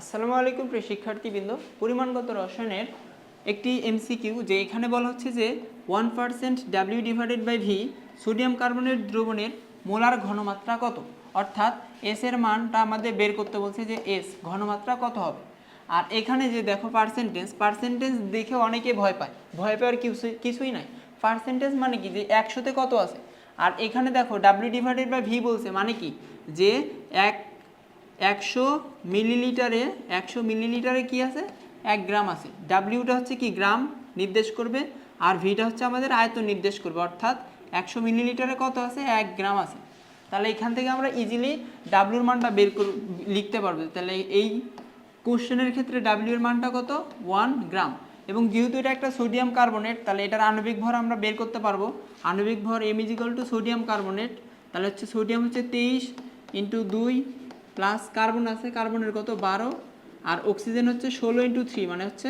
আসসালামু আলাইকুম প্রিয় শিক্ষার্থীবৃন্দ। পরিমাণগত রসায়নের একটি এমসিকিউ যে এখানে বলা হচ্ছে যে one percent W divided by V sodium carbonate দ্রবণের মোলার ঘনমাত্রা কত? অর্থাৎ এস এর মানটা আমাদের বের করতে বলছে যে এস ঘনমাত্রা কত হবে? আর এখানে যে দেখো পার্সেন্টেজ পার্সেন্টেজ দেখে অনেকে ভয় পায়। ভয় পাওয়ার কিছুই কিছুই নাই। পার্সেন্টেজ মানে কি? যে একশোতে কত আছে? আর এখানে দেখো ডাব্লিউ ডিভাইডেড বাই ভি বলছে মানে কি? যে এক একশো মিলিলিটারে একশো মিলিলিটারে কি আছে? এক গ্রাম আছে। ডাব্লিউটা হচ্ছে কি গ্রাম নির্দেশ করবে আর ভিটা হচ্ছে আমাদের আয়তন নির্দেশ করবে। অর্থাৎ একশো মিলিলিটারে কত আছে? এক গ্রাম আছে। তাহলে এখান থেকে আমরা ইজিলি ডাব্লিউর মানটা বের কর লিখতে পারব। তাহলে এই কোশ্চেনের ক্ষেত্রে ডাব্লিউর মানটা কত? One gram. এবং যেহেতু এটা একটা সোডিয়াম কার্বনেট তাহলে এটার আণবিক ভর আমরা বের করতে পারব। আণবিক ভর M equal to sodium carbonate তাহলে হচ্ছে সোডিয়াম হচ্ছে তেইশ ইন্টু দুই প্লাস কার্বন আছে কার্বনের কত? বারো। আর অক্সিজেন হচ্ছে ষোলো ইন্টু থ্রি মানে হচ্ছে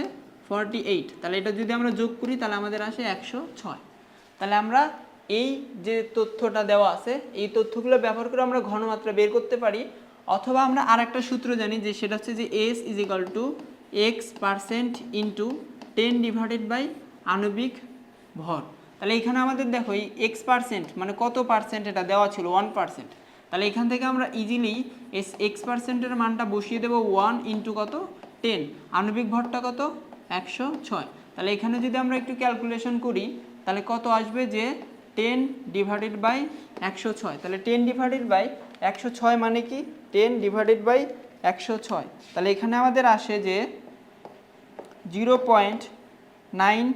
ফর্টি এইট তাহলে এটা যদি আমরা যোগ করি, তাহলে আমাদের আসে একশো ছয়। তাহলে আমরা এই যে তথ্যটা দেওয়া আছে, এই তথ্যগুলো ব্যবহার করে আমরা ঘনমাত্রা বের করতে পারি, অথবা আমরা আর একটা সূত্র জানি, যে সেটা হচ্ছে যে S is equal to X percent into ten divided by আণবিক ভর। তাহলে এখানে আমাদের দেখো, এই এক্স পার্সেন্ট মানে কত পার্সেন্ট এটা দেওয়া ছিল? ওয়ান পার্সেন্ট তাহলে এখান থেকে আমরা ইজিলি এস এক্স পার্সেন্টের মানটা বসিয়ে দেবো ওয়ান ইন্টু কত? টেন আণবিক ভরটা কত? একশো ছয়। তাহলে এখানে যদি আমরা একটু ক্যালকুলেশন করি, তাহলে কত আসবে যে টেন ডিভাইডেড বাই একশো ছয়? তাহলে টেন ডিভাইডেড বাই একশো ছয় মানে কি? টেন ডিভাইডেড বাই একশো ছয়। তাহলে এখানে আমাদের আসে যে zero point nine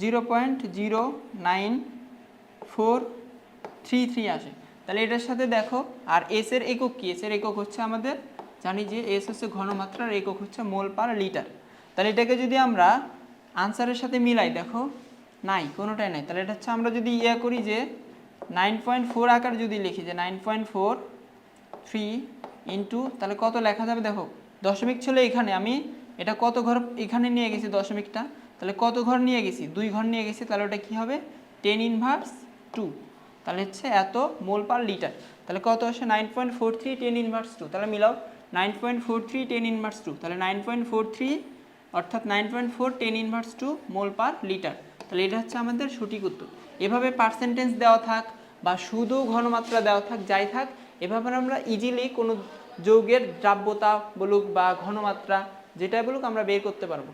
zero point zero nine four three three আসে। তাহলে এটার সাথে দেখো, আর এস এর একক কি? এস এর একক হচ্ছে আমাদের, জানি যে এস হচ্ছে ঘনমাত্রার একক হচ্ছে মোল পার লিটার। তাহলে এটাকে যদি আমরা আনসারের সাথে মিলাই, দেখো, নাই, কোনোটাই নাই। তাহলে এটা হচ্ছে আমরা যদি ইয়ে করি যে নাইন পয়েন্ট ফোর আকার যদি লিখি, যে nine point four three into তাহলে কত লেখা যাবে দেখো? দশমিক ছিল এখানে, আমি এটা কত ঘর এখানে নিয়ে গেছি দশমিকটা? তাহলে কত ঘর নিয়ে গেছি? দুই ঘর নিয়ে গেছি, তাহলে ওটা কী হবে? টেন ইনভার্স টু তাহলে হচ্ছে এত মোল পার লিটার। তাহলে কত আসে? Nine point four three ten inverse two তাহলে মিলাও nine point four three ten inverse two তাহলে নাইন পয়েন্ট ফোর থ্রি অর্থাৎ nine point four ten inverse two mole per litre. তাহলে এটা হচ্ছে আমাদের সঠিক উত্তর। এভাবে পার্সেন্টেজ দেওয়া থাক বা শুধু ঘনমাত্রা দেওয়া থাক, যাই থাক, এভাবে আমরা ইজিলি কোনো যৌগের দ্রাব্যতা বলুক বা ঘনমাত্রা যেটাই বলুক আমরা বের করতে পারব।